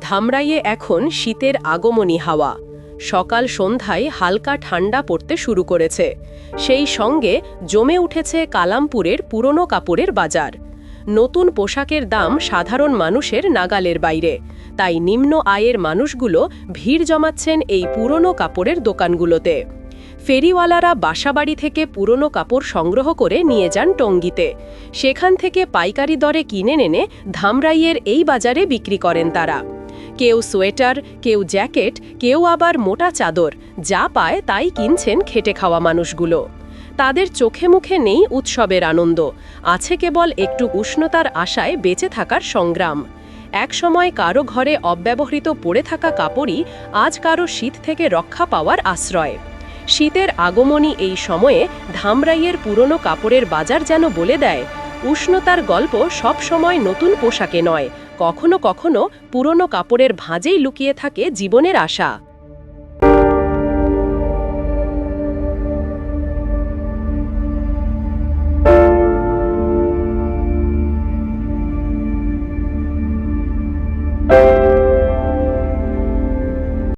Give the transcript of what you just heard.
ধামরাইয়ে এখন শীতের আগমনী হাওয়া। সকাল সন্ধ্যায় হালকা ঠান্ডা পড়তে শুরু করেছে। সেই সঙ্গে জমে উঠেছে কালামপুরের পুরনো কাপড়ের বাজার। নতুন পোশাকের দাম সাধারণ মানুষের নাগালের বাইরে। তাই নিম্ন আয়ের মানুষগুলো ভিড় জমাচ্ছেন এই পুরনো কাপড়ের দোকানগুলোতে। ফেরিওয়ালারা বাসাবাড়ি থেকে পুরনো কাপড় সংগ্রহ করে নিয়ে যান টঙ্গিতে। সেখান থেকে পাইকারি দরে কিনে এনে ধামরাইয়ের এই বাজারে বিক্রি করেন তারা। কেউ সোয়েটার, কেউ জ্যাকেট, কেউ আবার মোটা চাদর, যা পায় তাই কিনছেন খেটে খাওয়া মানুষগুলো। তাদের চোখে মুখে নেই উৎসবের আনন্দ, আছে কেবল একটু উষ্ণতার আশায় বেঁচে থাকার সংগ্রাম। এক সময় কারও ঘরে অব্যবহৃত পড়ে থাকা কাপড়ই আজ কারও শীত থেকে রক্ষা পাওয়ার আশ্রয়। শীতের আগমনী এই সময়ে ধামরাইয়ের পুরনো কাপড়ের বাজার যেন বলে দেয় উষ্ণতার গল্প সব সময় নতুন পোশাকে নয়, কখনো কখনো পুরনো কাপড়ের ভাঁজেই লুকিয়ে থাকে জীবনের আশা।